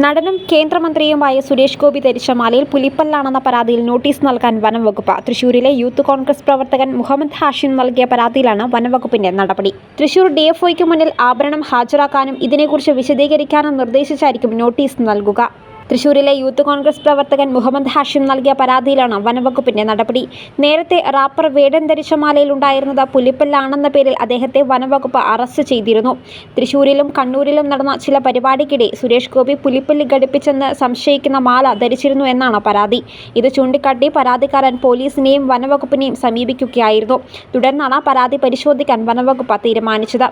നടനും കേന്ദ്രമന്ത്രിയുമായ സുരേഷ് ഗോപി ധരിച്ച മാലയിൽ പുലിപ്പല്ലാണെന്ന പരാതിയിൽ നോട്ടീസ് നൽകാൻ വനംവകുപ്പ്. തൃശൂരിലെ യൂത്ത് കോൺഗ്രസ് പ്രവർത്തകൻ മുഹമ്മദ് ഹാഷിം നൽകിയ പരാതിയിലാണ് വനംവകുപ്പിന്റെ നടപടി. തൃശൂർ ഡിഎഫ്ഒയ്ക്ക് മുന്നിൽ ആഭരണം ഹാജരാക്കാനും ഇതിനെക്കുറിച്ച് വിശദീകരിക്കാനും നിർദ്ദേശിച്ചായിരിക്കും നോട്ടീസ് നൽകുക. തൃശൂരിലെ യൂത്ത് കോൺഗ്രസ് പ്രവർത്തകൻ മുഹമ്മദ് ഹാഷിം നൽകിയ പരാതിയിലാണ് വനംവകുപ്പിന്റെ നടപടി. നേരത്തെ റാപ്പർ വേടൻ ധരിച്ച മാലയിൽ ഉണ്ടായിരുന്നത് പുലിപ്പല്ലാണെന്ന പേരിൽ അദ്ദേഹത്തെ വനവകുപ്പ് അറസ്റ്റ് ചെയ്തിരുന്നു. തൃശൂരിലും കണ്ണൂരിലും നടന്ന ചില പരിപാടിക്കിടെ സുരേഷ് ഗോപി പുലിപ്പല്ലി ഘടിപ്പിച്ചെന്ന് സംശയിക്കുന്ന മാല ധരിച്ചിരുന്നു എന്നാണ് പരാതി. ഇത് ചൂണ്ടിക്കാട്ടി പരാതിക്കാരൻ പോലീസിനെയും വനവകുപ്പിനെയും സമീപിക്കുകയായിരുന്നു. തുടർന്നാണ് പരാതി പരിശോധിക്കാൻ വനവകുപ്പ് തീരുമാനിച്ചത്.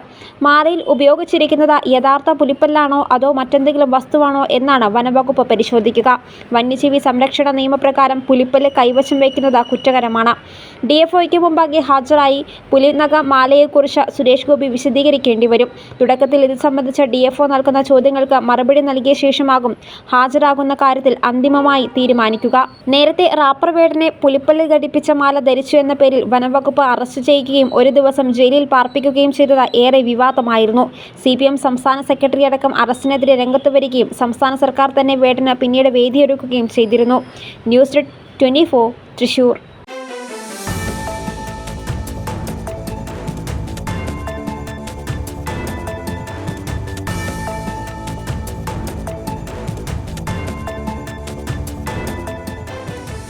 മാലയിൽ ഉപയോഗിച്ചിരിക്കുന്നത് യഥാർത്ഥ പുലിപ്പല്ലാണോ അതോ മറ്റെന്തെങ്കിലും വസ്തുവാണോ എന്നാണ് വനംവകുപ്പ് പരിശോധിക്കുക. വന്യജീവി സംരക്ഷണ നിയമപ്രകാരം പുലിപ്പൽ കൈവശം വയ്ക്കുന്നത് കുറ്റകരമാണ്. ഡി എഫ് ഒയ്ക്ക് മുമ്പാകെ ഹാജരായി പുലിനക മാലയെക്കുറിച്ച് സുരേഷ് ഗോപി വിശദീകരിക്കേണ്ടി വരും. തുടക്കത്തിൽ ഇത് സംബന്ധിച്ച ഡി എഫ് ഒ നൽകുന്ന ചോദ്യങ്ങൾക്ക് മറുപടി നൽകിയ ശേഷമാകും ഹാജരാകുന്ന കാര്യത്തിൽ അന്തിമമായി തീരുമാനിക്കുക. നേരത്തെ റാപ്പർ വേടനെ പുലിപ്പല്ല് ഘടിപ്പിച്ച മാല ധരിച്ചു എന്ന പേരിൽ വനംവകുപ്പ് അറസ്റ്റ് ചെയ്യുകയും ഒരു ദിവസം ജയിലിൽ പാർപ്പിക്കുകയും ചെയ്തത് ഏറെ വിവാദമായിരുന്നു. സി സംസ്ഥാന സെക്രട്ടറി അടക്കം അറസ്റ്റിനെതിരെ രംഗത്ത് വരികയും സംസ്ഥാന സർക്കാർ തന്നെ വേടന് പിന്നീട് വേദിയൊരുക്കുകയും ചെയ്തിരുന്നു. News twenty four Thrissur.